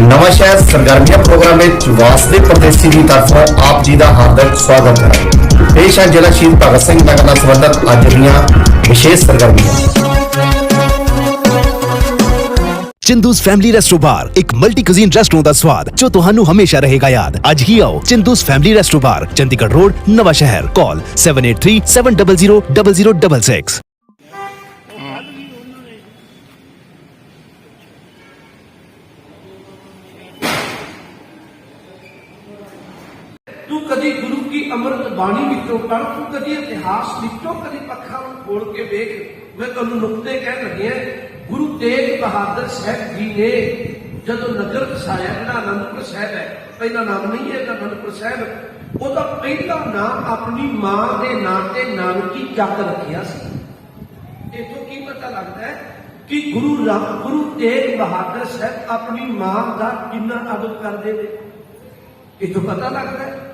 ਨਵਾਂ ਸ਼ਹਿਰ ਸਰਗਰਮੀਆਂ ਪ੍ਰੋਗਰਾਮ ਵਿੱਚ ਵਾਸਦੇ ਪ੍ਰਦੇਸ਼ੀ ਦੀ ਤਰਫੋਂ ਆਪ ਜੀ ਦਾ ਹਾਰਦਿਕ ਸਵਾਗਤ ਹੈ ਪੇਸ਼ ਹੈ ਜ਼ਿਲ੍ਹਾ ਸ਼ਹੀਦ ਭਗਤ ਸਿੰਘ ਨਗਰ ਨਾਲ ਸੰਬੰਧਿਤ ਅੱਜ ਦੀਆਂ ਵਿਸ਼ੇਸ਼ ਸਰਗਰਮੀਆਂ ਚਿੰਦੂਸ ਫੈਮਿਲੀ ਰੈਸਟੋ ਬਾਰ ਇੱਕ ਮਲਟੀ ਕੁਜ਼ੀਨ ਰੈਸਟੋਰੈਂਟ ਦਾ ਸਵਾਦ ਜੋ ਤੁਹਾਨੂੰ ਹਮੇਸ਼ਾ ਰਹੇਗਾ ਯਾਦ ਅੱਜ ਹੀ ਆਓ Chindu's family resto bar Chandigarh road Nawanshahr call 7837000066 ਤੂੰ ਕਦੀ ਗੁਰੂ ਕੀ ਅੰਮ੍ਰਿਤ ਬਾਣੀ ਵਿੱਚੋਂ ਪੜ੍ਹ, ਤੂੰ ਕਦੀ ਇਤਿਹਾਸ ਵਿੱਚੋਂ ਕਦੀ ਪੱਖਾਂ ਨੂੰ ਖੋਲ ਕੇ ਵੇਖ। ਮੈਂ ਤੁਹਾਨੂੰ ਨੁਕਤੇ ਕਹਿ ਲੱਗਿਆ, ਗੁਰੂ ਤੇਗ ਬਹਾਦਰ ਸਾਹਿਬ ਜੀ ਨੇ ਜਦੋਂ ਨਗਰ ਵਸਾਇਆ, ਜਿਹੜਾ ਅਨੰਦਪੁਰ ਸਾਹਿਬ ਹੈ ਪਹਿਲਾ ਨਾਮ ਨਹੀਂ ਹੈ ਅਨੰਦਪੁਰ ਸਾਹਿਬ ਉਹਦਾ ਪਹਿਲਾ ਨਾਮ ਆਪਣੀ ਮਾਂ ਦੇ ਨਾਂ ਤੇ ਨਾਨਕੀ ਚੱਕ ਰੱਖਿਆ ਸੀ। ਇਥੋਂ ਕੀ ਪਤਾ ਲੱਗਦਾ ਹੈ ਕਿ ਗੁਰੂ ਰਾਮ ਗੁਰੂ ਤੇਗ ਬਹਾਦਰ ਸਾਹਿਬ ਆਪਣੀ ਮਾਂ ਦਾ ਕਿੰਨਾ ਅਦਬ ਕਰਦੇ ਨੇ? ਇਥੋਂ ਪਤਾ ਲੱਗਦਾ ਹੈ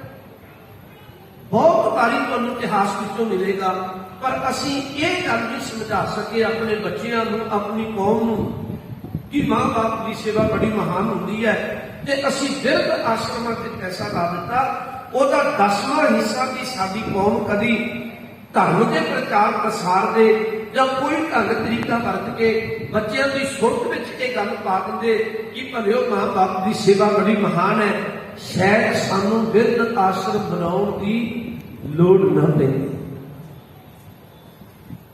ਬਹੁਤ ਵਾਰੀ ਤੁਹਾਨੂੰ ਇਤਿਹਾਸ ਵਿੱਚੋਂ ਮਿਲੇਗਾ, ਪਰ ਅਸੀਂ ਇਹ ਗੱਲ ਵੀ ਸਮਝਾ ਸਕੇ ਆਪਣੇ ਬੱਚਿਆਂ ਨੂੰ, ਆਪਣੀ ਕੌਮ ਨੂੰ, ਕਿ ਮਾਂ-ਬਾਪ ਦੀ ਸੇਵਾ ਬੜੀ ਮਹਾਨ ਹੁੰਦੀ ਹੈ ਤੇ ਅਸੀਂ ਬਿਰਧ ਆਸ਼ਰਮਾਂ ਤੇ ਪੈਸਾ ਲਾ ਦਿੱਤਾ, ਉਹਦਾ ਦਸਵਾਂ ਹਿੱਸਾ ਵੀ ਸਾਡੀ ਕੌਮ ਕਦੀ ਧਰਮ ਦੇ ਪ੍ਰਚਾਰ ਪ੍ਰਸਾਰ ਦੇ ਜਾਂ ਕੋਈ ਢੰਗ ਤਰੀਕਾ ਵਰਤ ਕੇ ਬੱਚਿਆਂ ਦੀ ਸੁਰਤ ਵਿੱਚ ਇਹ ਗੱਲ ਪਾ ਦਿੰਦੇ ਕਿ ਭਲਿਓ ਮਾਂ-ਬਾਪ ਦੀ ਸੇਵਾ ਬੜੀ ਮਹਾਨ ਹੈ। ਸ਼ਾਇਦ ਸਾਨੂੰ ਬਿਰਧ ਆਸ਼ਰਮ ਬਣਾਉਣ ਦੀ ਲੋੜ ਨਾ ਪੈਂਦੀ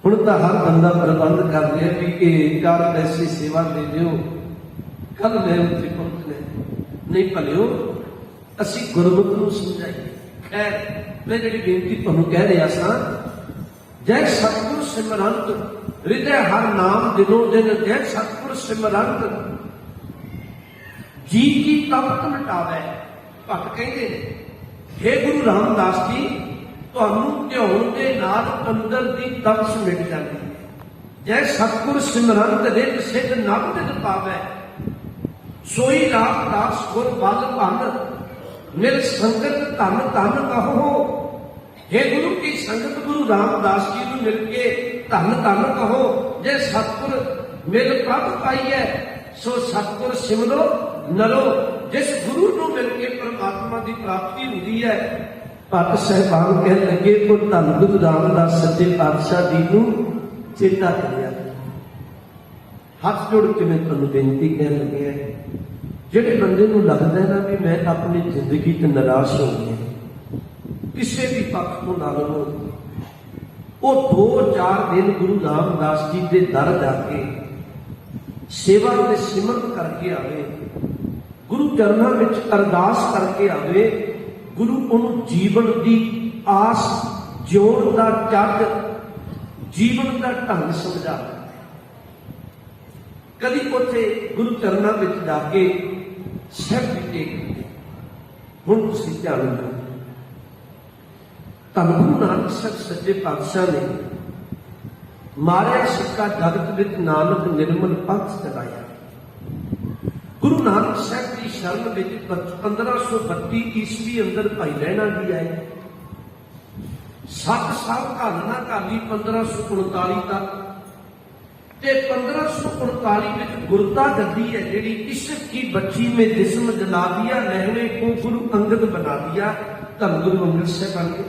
ਹੁਣ ਤਾਂ ਹਰ ਬੰਦਾ ਪ੍ਰਬੰਧ ਕਰ ਰਿਹਾ ਵੀ ਇਹ ਚਾਰ ਪੈਸੇ ਸੇਵਾ ਦੇ ਦਿਓ। ਕੱਲ ਮੈਂ ਉੱਥੇ ਪਹੁੰਚਣਾ ਨਹੀਂ ਭਲਿਓ, ਅਸੀਂ ਗੁਰਮੁਖ ਨੂੰ ਸਮਝਾਈਏ। ਖੈਰ, ਮੈਂ ਜਿਹੜੀ ਬੇਨਤੀ ਤੁਹਾਨੂੰ ਕਹਿ ਰਿਹਾ ਸਾਂ, ਜੈ ਸਤਿਗੁਰ ਸਿਮਰੰਤ, ਹਿਰਦੇ ਹਰ ਨਾਮ ਦਿਨੋ ਦਿਨ, ਜੈ ਸਤਿਗੁਰ ਸਿਮਰੰਤ, ਜੀ ਕੀ ਤਪਤ ਮਿਟਾਵੇ। ਭਗਤ ਕਹਿੰਦੇ ਨੇ हे ਗੁਰੂ ਰਾਮਦਾਸ ਜੀ, ਤੁਹਾਨੂੰ ਧਿਆਉਣ ਦੇ ਨਾਲ ਅੰਦਰ ਦੀ ਤਪਸ ਮਿਟ ਜਾਂਦੀ ਹੈ। ਜੈ ਸਤਿਗੁਰ ਸਿਮਰੰਤ ਰਿਤ ਸਿਧ ਨਭ ਤਿਨ ਪਾਵੇ। ਸੋਈ ਰਾਮਦਾਸ ਗੁਰ ਬਲ ਭੰਨ, ਮਿਲ ਸੰਗਤ ਧਨ ਧਨ ਕਹੋ हे ਗੁਰੂ ਕੀ ਸੰਗਤ ਗੁਰੂ ਰਾਮਦਾਸ ਜੀ ਨੂੰ ਮਿਲ ਕੇ ਧੰਨ ਧੰਨ ਕਹੋ। ਜੇ ਸਤਿਗੁਰ ਮਿਲ ਪ੍ਰਭ ਪਾਈਐ, ਸੋ ਸਤਿਗੁਰ ਸਿਮਰੋ ਨਲੋ ਜਿਸ ਗੁਰੂ ਪਰਮਾਤਮਾ ਦੀ ਪ੍ਰਾਪਤੀ ਹੁੰਦੀ ਹੈ। ਭਗਤ ਸਹਿਬਾਨ ਕਹਿ ਲੱਗੇ ਕੋ ਧੰਨ ਗੁਰੂ ਰਾਮਦਾਸ ਸੱਚੇ ਪਾਤਸ਼ਾਹ ਜੀ ਨੂੰ ਚੇਤਾ ਕਰਿਆ ਹੱਥ ਜੋੜ ਕੇ ਮੈਂ ਤੁਹਾਨੂੰ ਬੇਨਤੀ ਕਹਿ ਲੱਗਿਆ ਜਿਹੜੇ ਬੰਦੇ ਨੂੰ ਲੱਗਦਾ ਨਾ ਵੀ ਮੈਂ ਆਪਣੀ ਜ਼ਿੰਦਗੀ ਤੇ ਨਿਰਾਸ਼ ਹੋ ਗਿਆ ਕਿਸੇ ਵੀ ਪੱਖ ਤੋਂ ਨਾ ਲਵੋ ਉਹ ਦੋ ਚਾਰ ਦਿਨ ਗੁਰੂ ਰਾਮਦਾਸ ਜੀ ਦੇ ਦਰ ਜਾ ਕੇ ਸੇਵਾ ਤੇ ਸਿਮਰਨ ਕਰਕੇ ਆਵੇ ਗੁਰੂ ਚਰਨਾਂ ਵਿੱਚ ਅਰਦਾਸ ਕਰਕੇ ਆਵੇ, ਗੁਰੂ ਉਹਨੂੰ ਜੀਵਨ ਦੀ ਆਸ ਜਿਉਣ ਦਾ ਚੱਜ, ਜੀਵਨ ਦਾ ਢੰਗ ਸਮਝਾਵੇ। ਕਦੀ ਉੱਥੇ ਗੁਰੂ ਚਰਨਾਂ ਵਿੱਚ ਜਾ ਕੇ ਸਿਰ ਟੇਕ ਹੁਣ ਤੁਸੀਂ ਧਿਆਨ ਦਿਓ ਤਾਂ ਗੁਰੂ ਨਾਨਕ ਸਾਹਿਬ ਸੱਚੇ ਪਾਤਸ਼ਾਹ ਨੇ ਮਾਰਿਆ ਸਿੱਕਾ ਜਗਤ ਵਿੱਚ ਨਾਨਕ ਨਿਰਮਲ ਪੰਥ ਚਲਾਇਆ। ਗੁਰੂ ਨਾਨਕ ਸਾਹਿਬ ਦੀ ਸ਼ਰਨ ਵਿੱਚ 1532 ਈਸਵੀ ਅੰਦਰ ਭਾਈ ਰਹਿਣਾ ਜੀ ਆਏ। 7 ਸਾਲ ਘਾਲਣਾ ਘਾਲੀ 1539 ਤੱਕ। ਤੇ 1539 ਵਿੱਚ ਗੁਰਤਾ ਗੱਦੀ ਹੈ ਜਿਹੜੀ ਇਸ਼ਕ ਕੀ ਬੱਚੀ ਮੇ ਜਿਸਮ ਜਲਾ ਦਿਆ ਲਹਿਣੇ ਕੋ ਗੁਰੂ ਅੰਗਦ ਬਣਾ ਦਿਆ, ਧੰਨ ਗੁਰੂ ਅੰਗਦ ਸਾਹਿਬ ਬਣ ਗਏ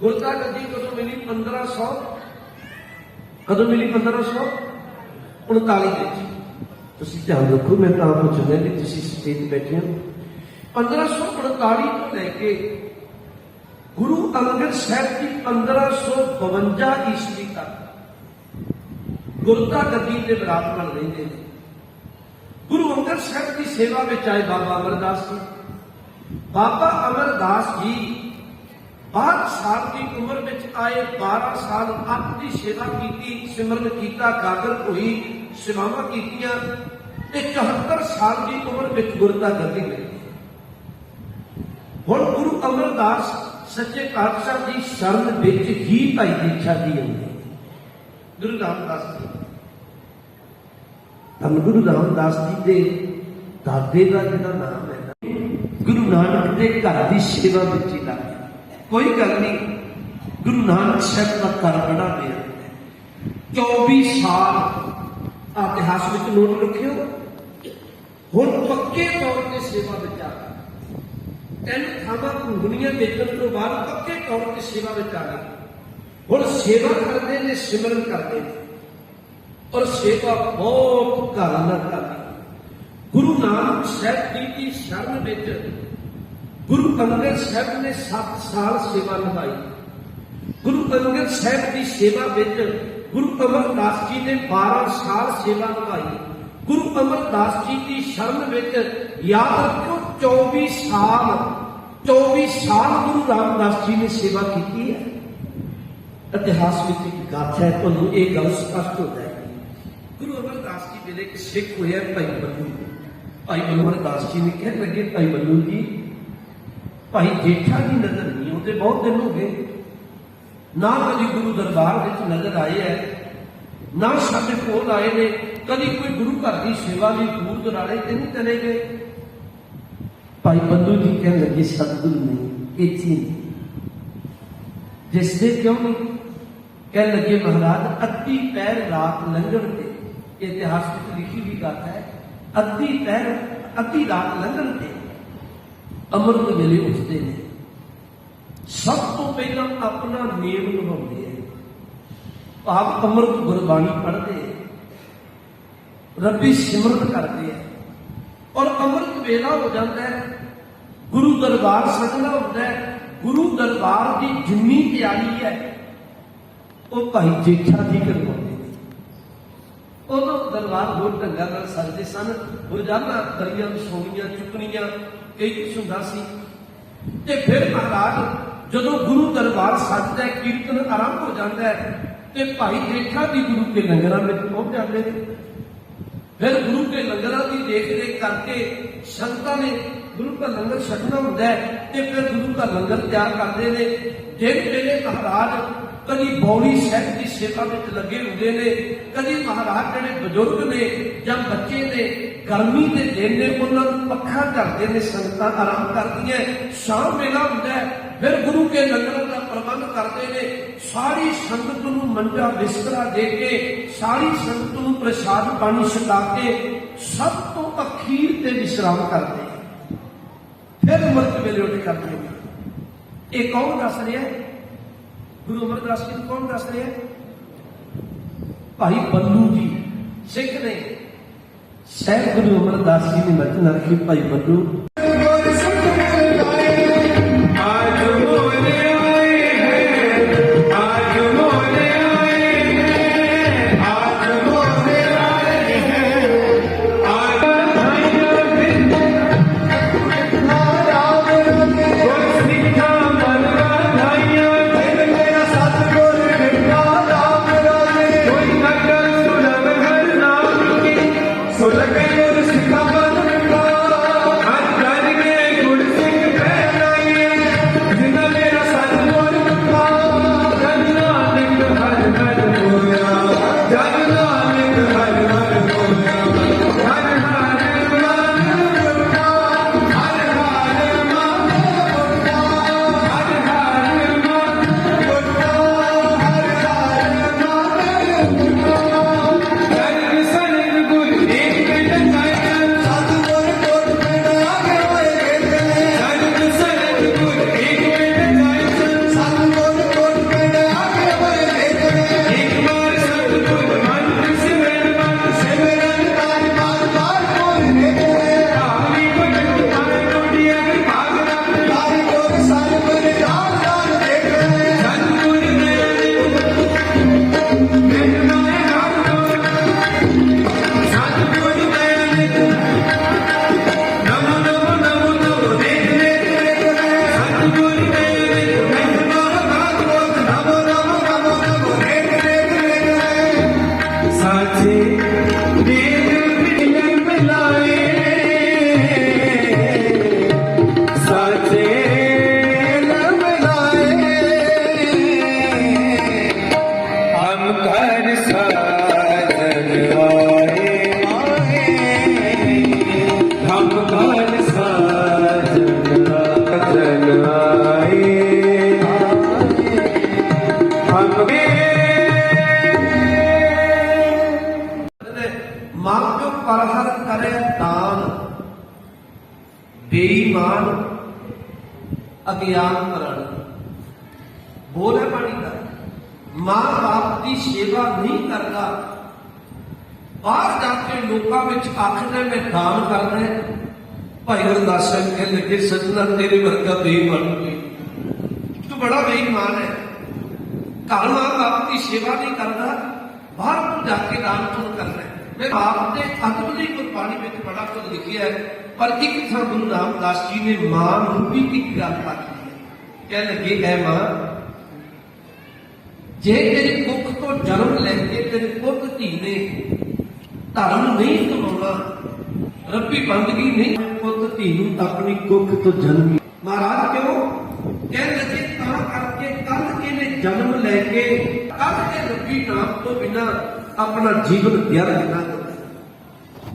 ਗੁਰਤਾ ਗੱਦੀ ਕਦੋਂ ਮਿਲੀ? 1500 ਕਦੋਂ ਮਿਲੀ 1539 ਵਿੱਚ। ਤੁਸੀਂ ਧਿਆਨ ਰੱਖੋ ਮੈਂ ਤਾਂ ਆਪ ਚੁਣਿਆ ਕਿ ਤੁਸੀਂ ਸਟੇਜ ਬੈਠੇ ਹੋ 1549 ਤੋਂ ਲੈ ਕੇ ਗੁਰੂ ਅੰਗਦ ਸਾਹਿਬ ਦੀ 1552 ਈਸਵੀ ਤੱਕ ਗੁਰਤਾ ਗੱਦੀ ਦੇ ਵਿਰਾਜਮਾਨ ਰਹਿੰਦੇ ਨੇ ਗੁਰੂ ਅੰਗਦ ਸਾਹਿਬ ਦੀ ਸੇਵਾ ਵਿੱਚ ਆਏ ਬਾਬਾ ਅਮਰਦਾਸ ਜੀ ਬਾਬਾ ਅਮਰਦਾਸ ਜੀ 12 ਸਾਲ ਦੀ ਉਮਰ ਵਿੱਚ ਆਏ 12 ਸਾਲ ਅੱਤ ਦੀ ਸੇਵਾ ਕੀਤੀ ਸਿਮਰਨ ਕੀਤਾ ਗਾਗਰ ਹੋਈ ਸੇਵਾਵਾਂ ਕੀਤੀਆਂ ਤੇ 74 ਸਾਲ ਦੀ ਉਮਰ ਵਿੱਚ ਗੁਰਦਾ ਗੱਦੀ ਮਿਲੀ ਹੁਣ ਗੁਰੂ ਅਮਰਦਾਸ ਸੱਚੇ ਪਾਤਸ਼ਾਹ ਦੀ ਸ਼ਰਨ ਵਿੱਚ ਹੀ ਭਾਈ ਦੀਖਿਆ ਦੀ ਆਉਂਦੀ ਗੁਰੂ ਰਾਮਦਾਸ ਜੀ। ਧੰਨ ਗੁਰੂ ਰਾਮਦਾਸ ਜੀ ਦੇ ਦਾਦੇ ਦਾ ਜਿਹੜਾ ਨਾਮ ਹੈ ਗੁਰੂ ਨਾਨਕ ਦੇ ਘਰ ਦੀ ਸੇਵਾ ਵਿੱਚ ਹੀ ਲੱਗ ਗਿਆ। ਕੋਈ ਗੱਲ ਨਹੀਂ, ਗੁਰੂ ਨਾਨਕ ਸਾਹਿਬ ਦਾ ਘਰ ਬੜਾ ਪਿਆ 24 ਸਾਲ ਇਤਿਹਾਸ ਵਿੱਚ ਨੋਟ ਰੱਖਿਓ ਹੁਣ ਪੱਕੇ ਤੌਰ ਤੇ ਸੇਵਾ ਵਿੱਚ ਆ ਗਏ ਤਿੰਨ ਥਾਵਾਂ ਘੁੰਗਣੀਆਂ ਦੇਖਣ ਤੋਂ ਬਾਅਦ ਪੱਕੇ ਤੌਰ ਤੇ ਸੇਵਾ ਵਿੱਚ ਆ ਗਏ ਹੁਣ ਸੇਵਾ ਕਰਦੇ ਨੇ ਸਿਮਰਨ ਕਰਦੇ ਨੇ ਔਰ ਸੇਵਾ ਬਹੁਤ ਘਰ ਨਾਲ ਕਰਦੇ ਗੁਰੂ ਨਾਨਕ ਸਾਹਿਬ ਜੀ ਦੀ ਸ਼ਰਨ ਵਿੱਚ ਗੁਰੂ ਅੰਗਦ ਸਾਹਿਬ ਨੇ 7 ਸਾਲ ਸੇਵਾ ਨਿਭਾਈ ਗੁਰੂ ਅੰਗਦ ਸਾਹਿਬ ਦੀ ਸੇਵਾ ਵਿੱਚ ਗੁਰੂ ਅਮਰਦਾਸ ਜੀ ਨੇ 12 ਸਾਲ ਸੇਵਾ ਨਿਭਾਈ। ਗੁਰੂ ਅਮਰਦਾਸ ਜੀ ਦੀ ਸ਼ਰਨ ਵਿੱਚ ਯਾਦ ਰੱਖੋ 24 ਸਾਲ 24 ਸਾਲ ਗੁਰੂ ਰਾਮਦਾਸ ਜੀ ਨੇ ਸੇਵਾ ਕੀਤੀ ਹੈ। ਇਤਿਹਾਸ ਵਿੱਚ ਇੱਕ ਗਾਥਾ ਹੈ, ਤੁਹਾਨੂੰ ਇਹ ਗੱਲ ਸਪਸ਼ਟ ਹੋ ਜਾਏਗੀ। ਗੁਰੂ ਅਮਰਦਾਸ ਜੀ ਵੇਲੇ ਇੱਕ ਸਿੱਖ ਹੋਇਆ ਭਾਈ ਬੱਲੂ। ਭਾਈ ਅਮਰਦਾਸ ਜੀ ਨੇ ਕਹਿਣ ਲੱਗੇ ਭਾਈ ਬੱਲੂ ਜੀ, ਭਾਈ ਜੇਠਾ ਦੀ ਨਜ਼ਰ ਨਹੀਂ ਆਉਂਦੇ, ਬਹੁਤ ਦਿਨ ਹੋ ਗਏ। ਨਾ ਕਦੀ ਗੁਰੂ ਦਰਬਾਰ ਵਿੱਚ ਨਜ਼ਰ ਆਏ ਹੈ ਨਾ ਸਾਡੇ ਕੋਲ ਆਏ ਨੇ ਕਦੀ ਕੋਈ ਗੁਰੂ ਘਰ ਦੀ ਸੇਵਾ ਲਈ ਦੂਰ ਦਰਾੜੇ ਤੇ ਨਹੀਂ ਚਲੇ ਗਏ ਭਾਈ ਬੰਦੂ ਜੀ ਕਹਿਣ ਲੱਗੇ ਸਤਿਗੁਰੂ ਨੇ ਇਹ ਚੀਜ਼ ਜਿਸ ਦੇ ਕਿਉਂ ਨਹੀਂ ਕਹਿਣ ਲੱਗੇ ਮਹਾਰਾਜ ਅੱਧੀ ਪੈਰ ਰਾਤ ਲੰਘਣ ਤੇ ਇਹ ਇਤਿਹਾਸ ਵਿੱਚ ਲਿਖੀ ਵੀ ਗੱਲ ਹੈ ਅੱਧੀ ਪੈਰ ਅੱਧੀ ਰਾਤ ਲੰਘਣ ਤੇ ਅੰਮ੍ਰਿਤ ਵੇਲੇ ਉੱਠਦੇ ਨੇ ਸਭ ਤੋਂ ਪਹਿਲਾਂ ਆਪਣਾ ਨੇਮ ਨਿਭਾਉਂਦੇ ਆ। ਭਾਵ ਅੰਮ੍ਰਿਤ ਗੁਰਬਾਣੀ ਪੜ੍ਹਦੇ ਆ। ਰੱਬੀ ਸਿਮਰਨ ਕਰਦੇ ਆ। ਔਰ ਅੰਮ੍ਰਿਤ ਵੇਲਾ ਹੋ ਜਾਂਦਾ ਹੈ। ਗੁਰੂ ਦਰਬਾਰ ਸਜਣਾ ਹੁੰਦਾ ਹੈ। ਗੁਰੂ ਦਰਬਾਰ ਦੀ ਜਿੰਨੀ ਤਿਆਰੀ ਹੈ, ਉਹ ਭਾਈ ਜੇਠਾ ਜੀ ਕਰਵਾਉਂਦੇ ਨੇ ਉਦੋਂ ਦਰਬਾਰ ਹੋਰ ਢੰਗਾਂ ਨਾਲ ਸਜਦੇ ਸਨ। ਰੋਜ਼ਾਨਾ ਦਰੀਆਂ ਸੋਣੀਆਂ ਚੁੱਕਣੀਆਂ, ਕਈ ਕੁਛ ਹੁੰਦਾ ਸੀ। ਤੇ ਫਿਰ ਮਹਾਰਾਜ ਜਦੋਂ ਗੁਰੂ ਦਰਬਾਰ ਸਜਦਾ ਕੀਰਤਨ ਆਰੰਭ ਹੋ ਜਾਂਦਾ ਹੈ, ਤੇ ਭਾਈ ਜੇਠਾ ਵੀ ਗੁਰੂ ਕੇ ਲੰਗਰਾਂ ਵਿੱਚ ਪਹੁੰਚ ਜਾਂਦੇ ਨੇ। ਫਿਰ ਗੁਰੂ ਕੇ ਲੰਗਰਾਂ ਦੀ ਦੇਖ ਰੇਖ ਕਰਕੇ ਸੰਤਾਂ ਨੇ ਗੁਰੂ ਦਾ ਲੰਗਰ ਛਕਣਾ ਹੁੰਦਾ ਹੈ ਤੇ ਫਿਰ ਗੁਰੂ ਦਾ ਲੰਗਰ ਤਿਆਰ ਕਰਦੇ ਨੇ। ਦਿਨ ਵੇਲੇ ਮਹਾਰਾਜ ਕਦੀ ਬੌਲੀ ਸਾਹਿਬ ਦੀ ਸੇਵਾ ਵਿੱਚ ਲੱਗੇ ਹੁੰਦੇ ਨੇ, ਕਦੀ ਮਹਾਰਾਜ ਜਿਹੜੇ ਬਜ਼ੁਰਗ ਨੇ ਜਾਂ ਬੱਚੇ ਨੇ, ਗਰਮੀ ਦੇ ਦਿਨ ਨੇ, ਉਹਨਾਂ ਨੂੰ ਪੱਖਾ ਕਰਦੇ ਨੇ, ਸੰਗਤਾਂ ਆਰਾਮ ਕਰਦੀਆਂ ਸ਼ਾਮ ਵੇਲਾ ਹੁੰਦਾ ਫਿਰ ਗੁਰੂ ਕੇ ਲੰਗਰ ਦਾ ਪ੍ਰਬੰਧ ਕਰਦੇ ਨੇ, ਸਾਰੀ ਸੰਗਤ ਨੂੰ ਮੰਜਾ ਬਿਸਤਰਾ ਦੇ ਕੇ, ਸਾਰੀ ਸੰਗਤ ਨੂੰ ਪ੍ਰਸ਼ਾਦ ਪਾਣੀ ਛਕਾ ਕੇ, ਸਭ ਤੋਂ ਅਖੀਰ ਤੇ ਵਿਸ਼ਰਾਮ ਕਰਦੇ ਫਿਰ ਅੰਮ੍ਰਿਤ ਵੇਲੇ ਉੱਠ ਕਰਦੇ ਇਹ ਕੌਣ ਦੱਸ ਰਿਹਾ ਹੈ? ਗੁਰੂ ਅਮਰਦਾਸ ਜੀ ਨੂੰ ਕੌਣ ਦੱਸ ਰਿਹਾ ਹੈ? ਭਾਈ ਬੱਲੂ ਜੀ। ਸਿੱਖ ਨੇ। ਸਹਿਬ ਗੁਰੂ ਅਮਰਦਾਸ ਜੀ ਨੇ ਬਚਨ ਰੱਖੀ ਭਾਈ ਬੱਲੂ। ਦੀ ਸੇਵਾ ਨਹੀਂ ਕਰਦਾ। ਬਾਹਰ ਜਾ ਕੇ ਲੋਕਾਂ ਵਿੱਚ ਆਖਦੇ ਮੈਂ ਦਾਨ ਕਰਨਾ ਭਾਈ ਗੁਰਦਾਸ ਸਾਹਿਬ ਕਹਿਣ ਲੱਗੇ ਸੱਜਣਾ ਤੇਰੇ ਵਰਗਾ ਬੇਈਮਾਨ ਤੂੰ ਬੜਾ ਬੇਈਮਾਨ ਹੈ। ਘਰ ਮਾਂ ਬਾਪ ਦੀ ਸੇਵਾ ਨਹੀਂ ਕਰਦਾ। ਬਾਹਰ ਨੂੰ ਜਾ ਕੇ ਦਾਨ ਪੁੰਨ ਕਰਨਾ ਮੈਂ ਆਪ ਦੇ ਅਦਬ ਦੀ ਗੁਰਬਾਣੀ ਵਿੱਚ ਬੜਾ ਕੁਝ ਲਿਖਿਆ ਹੈ, ਪਰ ਇੱਕ ਥਾਂ ਗੁਰੂ ਰਾਮਦਾਸ ਜੀ ਨੇ ਮਾਂ ਨੂੰ ਵੀ ਇੱਕ ਗੱਲ ਆਖੀ ਹੈ। ਕਹਿ ਲੱਗੇ, ਐ ਮਾਂ ਜੇ ਤੇਰੀ ਕੁੱਖ ਤੋਂ ਜਨਮ ਲੈ ਕੇ ਤੇਰੇ ਪੁੱਤ ਧੀ ਨੇ ਧਰਮ ਨਹੀਂ ਕਮਾਉਣਾ ਰੱਬੀ ਬੰਦਗੀ ਨਹੀਂ ਪੁੱਤ ਧੀ ਨੂੰ ਆਪਣੀ ਕੁੱਖ ਤੋਂ ਜਨਮੀ ਮਹਾਰਾਜ ਕਿਉਂ? ਕਹਿ ਲੱਗੇ, ਤਾਂ ਕਰਕੇ ਕੱਲ ਇਹਨੇ ਜਨਮ ਲੈ ਕੇ ਕੱਲ ਇਹ ਰੱਬੀ ਨਾਮ ਤੋਂ ਬਿਨਾ ਆਪਣਾ ਜੀਵਨ ਵਿਅਰਥ ਨਾ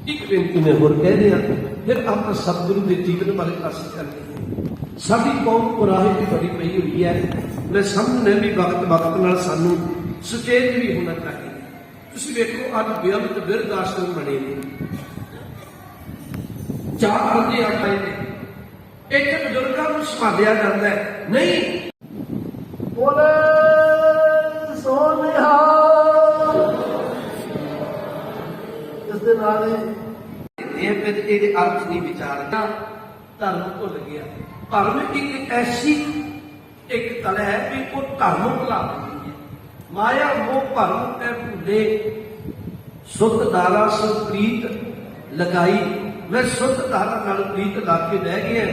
ਇੱਕ ਬੇਨਤੀ ਮੈਂ ਹੋਰ ਕਹਿ ਰਿਹਾ, ਫਿਰ ਆਪਾਂ ਸਤਿਗੁਰੂ ਦੇ ਜੀਵਨ ਬਾਰੇ ਪਾਸੇ ਕਰਦੇ ਹਾਂ। ਸਾਡੀ ਕੌਮ ਕੁਰਾਹੇ ਦੀ ਬੜੀ ਪਈ ਹੋਈ ਹੈ। ਮੈਂ ਸਮਝਦਾ ਵੀ ਵਕਤ ਵਕਤ ਨਾਲ ਸਾਨੂੰ ਸੁਚੇਤ ਵੀ ਹੋਣਾ ਚਾਹੀਦਾ ਤੁਸੀਂ ਵੇਖੋ ਅੱਜ ਬੇਅੰਤ ਬਿਰਧ ਆਸ਼ਰਮ ਬਣੇ ਨੇ। ਚਾਰ ਬੰਦੇ ਆ ਗਏ ਨੇ। ਇੱਥੇ ਬਜ਼ੁਰਗਾਂ ਨੂੰ ਸੰਭਾਲਿਆ ਜਾਂਦਾ ਹੈ। ਨਹੀਂ। ਬੋਲੇ ਸੋਨਿਹਾ। ਇਸ ਦੇ ਨਾਲ ਇਹ ਇਹਦੇ ਅਰਥ ਨਹੀਂ ਵਿਚਾਰਦਾ ਧਰਮ ਭੁੱਲ ਗਿਆ। ਧਰਮ ਇੱਕ ਐਸੀ ਇੱਕ ਤਲ ਹੈ ਵੀ ਉਹ ਧਰਮ ਭੁਲਾ ਦਿੰਦੀ ਹੈ। ਮਾਇਆ ਉਹ ਭਰਮ ਤੇ ਭੁੱਲੇ ਸੁਖ ਦਾਰਾ ਸੋ ਲਗਾਈ। ਮੈਂ ਸੁਖ ਦਾਰਾ ਨਾਲ ਪ੍ਰੀਤ ਲਾ ਕੇ ਬਹਿ ਗਿਆ।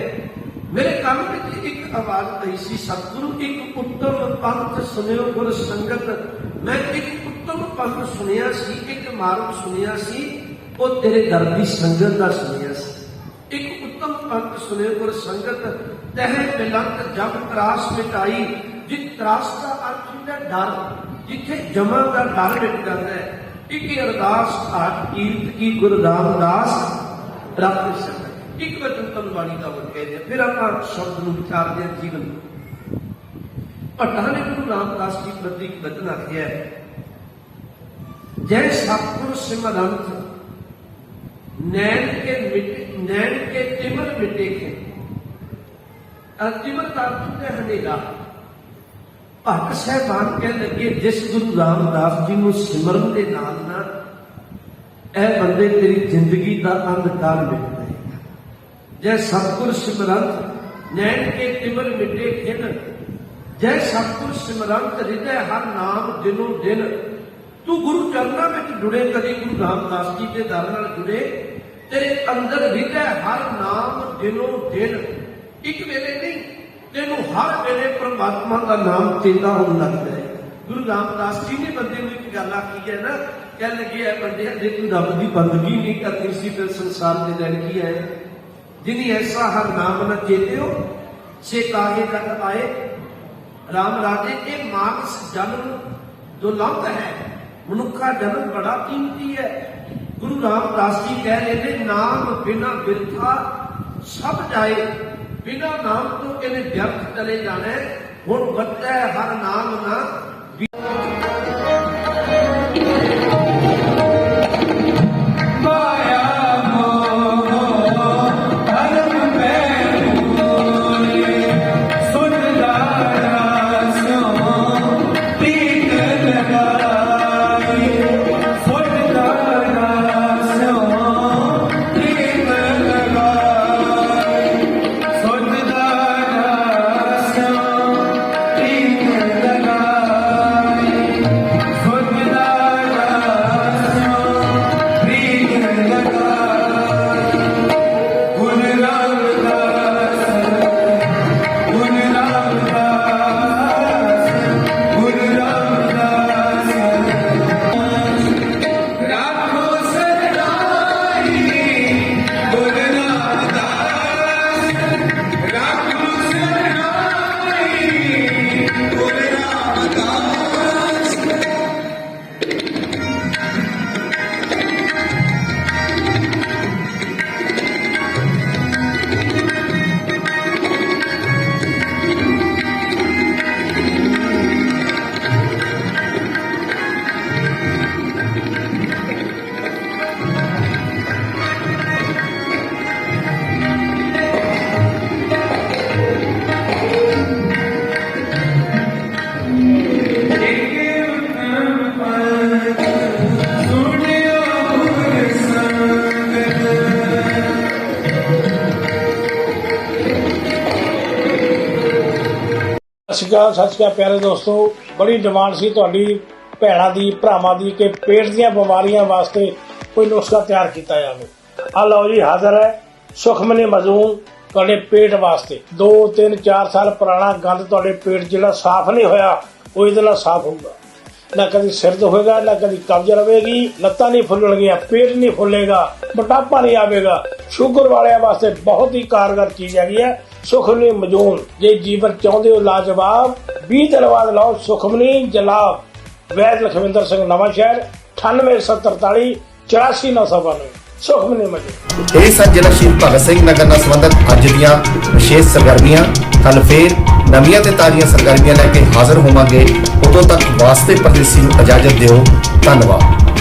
ਮੇਰੇ ਕੰਨ ਵਿੱਚ ਇੱਕ ਆਵਾਜ਼ ਪਈ ਸੀ, ਸਤਿਗੁਰੂ, ਇੱਕ ਉੱਤਮ ਪੰਥ ਸੁਨਿਓ ਗੁਰ ਸੰਗਤ। ਮੈਂ ਇੱਕ ਉੱਤਮ ਪੰਥ ਸੁਣਿਆ ਸੀ, ਇੱਕ ਮਾਰਗ ਸੁਣਿਆ ਸੀ, ਉਹ ਤੇਰੇ ਦਰ ਦੀ ਸੰਗਤ ਦਾ ਸੁਣਿਆ ਸੀ। ਉੱਤਮ ਪੰਥ ਸੁਨੇ ਗੁਰ ਸੰਗਤ, ਤਹਿ ਬਿਲੰਤ ਜਬ ਤਰਾਸ ਮਿਟਾਈ। ਜਿਤ ਤਰਾਸ ਦਾ ਅਰਥ ਹੁੰਦਾ ਡਰ, ਜਿੱਥੇ ਜਮਾ ਦਾ ਡਰ ਮਿਟ ਜਾਂਦਾ ਹੈ। ਇੱਕ ਅਰਦਾਸ ਆਟ ਕੀਰਤ ਕੀ ਗੁਰੂ ਰਾਮਦਾਸ ਰੱਬ ਸੰਗਤ ਇੱਕ ਵਚਨ ਤਨ ਬਾਣੀ ਦਾ ਵਰ ਕਹਿੰਦੇ ਫਿਰ ਆਪਾਂ ਸ਼ਬਦ ਨੂੰ ਵਿਚਾਰਦੇ ਹਾਂ ਜੀਵਨ ਨੂੰ। ਭੱਟਾ ਨੇ ਗੁਰੂ ਰਾਮਦਾਸ ਜੀ ਪ੍ਰਤੀ ਇੱਕ ਵਚਨ ਆਖਿਆ ਜੈ ਸਤਿਗੁਰ ਸਿਮਰੰਤ, ਨੈਣ ਕੇ ਮਿਟ ਨੈਣ ਕੇ ਤਿਮਰ ਮਿਟੇ ਕੇ ਅੰਤਿਮਰ ਤਾਰਤ ਤੇ ਹਨੇਰਾ। ਭਗਤ ਸਾਹਿਬਾਨ ਕਹਿ ਲੱਗੇ, ਜਿਸ ਗੁਰੂ ਰਾਮਦਾਸ ਜੀ ਨੂੰ ਸਿਮਰਨ ਦੇ ਨਾਲ ਨਾ, ਇਹ ਬੰਦੇ ਤੇਰੀ ਜ਼ਿੰਦਗੀ ਦਾ ਅੰਧਕਾਰ ਮਿਟ ਜਾਏਗਾ ਜੈ ਸਤਿਗੁਰ ਸਿਮਰੰਤ, ਨੈਣ ਕੇ ਤਿਮਰ ਮਿਟੇ ਖਿਨ। ਜੈ ਸਤਿਗੁਰ ਸਿਮਰੰਤ, ਹਿਰਦੈ ਹਰ ਨਾਮ ਦਿਨੋ ਦਿਨ। ਤੂੰ ਗੁਰੂ ਚਰਨਾਂ ਵਿੱਚ ਜੁੜੇ, ਕਦੇ ਗੁਰੂ ਰਾਮਦਾਸ ਜੀ ਦੇ ਦਰ ਨਾਲ ਜੁੜੇ ਤੇਰੇ ਅੰਦਰ ਹਿਰਦੈ ਹਰ ਨਾਮ ਦਿਨੋ ਦਿਨ। ਇੱਕ ਵੇਲੇ ਨਹੀਂ, ਤੈਨੂੰ ਹਰ ਵੇਲੇ ਪ੍ਰਮਾਤਮਾ ਦਾ ਨਾਮ ਚੇਤਾ ਹੋਣ ਲੱਗ ਜਾਏਗਾ ਗੁਰੂ ਰਾਮਦਾਸ ਜੀ ਨੇ ਬੰਦੇ ਨੂੰ ਇੱਕ ਗੱਲ ਆਖੀ ਹੈ ਨਾ ਕਹਿ ਲੱਗੇ ਹੈ ਬੰਦੇ ਜੇ ਤੂੰ ਰੱਬ ਦੀ ਬੰਦਗੀ ਨਹੀਂ ਕਰਦੀ ਸੀ, ਫਿਰ ਸੰਸਾਰ ਦੇ ਦਿਨ ਕੀ ਹੈ ਜਿਨੀ ਐਸਾ ਹਰ ਨਾਮ ਨਾ ਚੇਤਿਓ ਸੇ ਕਾਹੇ ਤੱਕ ਆਏ। ਰਾਮ ਰਾਜੇ, ਇਹ ਮਾਨਸ ਜਨਮ ਜੋ ਦੁਲੰਭ ਹੈ। ਮਨੁੱਖਾ ਜਨਮ ਬੜਾ ਕੀਮਤੀ ਹੈ। ਗੁਰੂ ਰਾਮਦਾਸ ਜੀ ਕਹਿ ਰਹੇ ਨੇ, ਨਾਮ ਬਿਨਾ ਬਿਰਥਾ ਸਭ ਜਾਏ, ਬਿਨਾ ਨਾਮ ਤੋਂ ਇਹਨੇ ਵਿਅਰਥ ਚਲੇ ਜਾਣਾ ਹੁਣ ਵੱਧਦਾ ਹਰ ਨਾਮ ਨਾ ਸ਼੍ਰੀ ਅਕਾਲ, ਸਤਿ ਸ਼੍ਰੀ ਅਕਾਲ ਪਿਆਰੇ ਦੋਸਤੋ। ਬੜੀ ਡਿਮਾਂਡ ਸੀ ਤੁਹਾਡੀ ਭੈਣਾਂ ਦੀ, ਭਰਾਵਾਂ ਦੀ ਕਿ ਪੇਟ ਦੀਆਂ ਬਿਮਾਰੀਆਂ ਵਾਸਤੇ ਕੋਈ ਨੁਸਖਾ ਤਿਆਰ ਕੀਤਾ ਜਾਵੇ। ਆ ਲਓ ਜੀ, ਹਾਜ਼ਰ ਹੈ ਸੁਖਮਨੀ ਮਜ਼ੂਮ ਤੁਹਾਡੇ ਪੇਟ ਵਾਸਤੇ। 2 3 4 ਸਾਲ ਪੁਰਾਣਾ ਗੰਦ ਤੁਹਾਡੇ ਪੇਟ ਜਿਹੜਾ ਸਾਫ਼ ਨਹੀਂ ਹੋਇਆ, ਉਹ ਇਹਦੇ ਨਾਲ ਸਾਫ਼ ਹੋਊਗਾ ਨਾ ਕਦੀ ਸਿਰ ਹੋਏਗਾ ਨਾ ਕਦੀ ਕਬਜ਼ ਰਵੇਗੀ ਲੱਤਾਂ ਨਹੀਂ ਫੁੱਲਣਗੀਆਂ, ਪੇਟ ਨਹੀਂ ਫੁੱਲੇਗਾ, ਮੋਟਾਪਾ ਨਹੀਂ ਆਵੇਗਾ। ਸ਼ੂਗਰ ਵਾਲਿਆਂ ਵਾਸਤੇ ਬਹੁਤ ਹੀ ਕਾਰਗਰ ਚੀਜ਼ ਹੈਗੀ ਹੈ। ਸੁਖਮਨੀ ਮਜੂਨ। ਜੇ ਜੀਵਨ ਚਾਹੁੰਦੇ ਹੋ ਲਾਜਵਾਬ 20 ਦਿਨ ਬਾਅਦ ਸੁਖਮਨੀ ਜਲਾਬ। ਵੈਦ ਲਖਵਿੰਦਰ ਸਿੰਘ ਨਵਾਂ ਸ਼ਹਿਰ 9873 84992 ਸੁਖਮਨੀ ਮਜੂਨ। ਇਹ ਸਨ ਜ਼ਿਲ੍ਹਾ ਸ਼ਹੀਦ ਭਗਤ ਸਿੰਘ ਨਗਰ ਨਾਲ ਸੰਬੰਧਿਤ ਅੱਜ ਦੀਆਂ ਵਿਸ਼ੇਸ਼ ਸਰਗਰਮੀਆਂ। ਕੱਲ ਫੇਰ ਨਵੀਆਂ ਤੇ ਤਾਜ਼ੀਆਂ ਸਰਗਰਮੀਆਂ ਲੈ ਕੇ ਹਾਜ਼ਰ ਹੋਵਾਂਗੇ। ਉਦੋਂ ਤੱਕ ਵਾਸਤੇ ਪਰਦੇਸੀ ਨੂੰ ਇਜਾਜ਼ਤ ਦਿਓ। ਧੰਨਵਾਦ।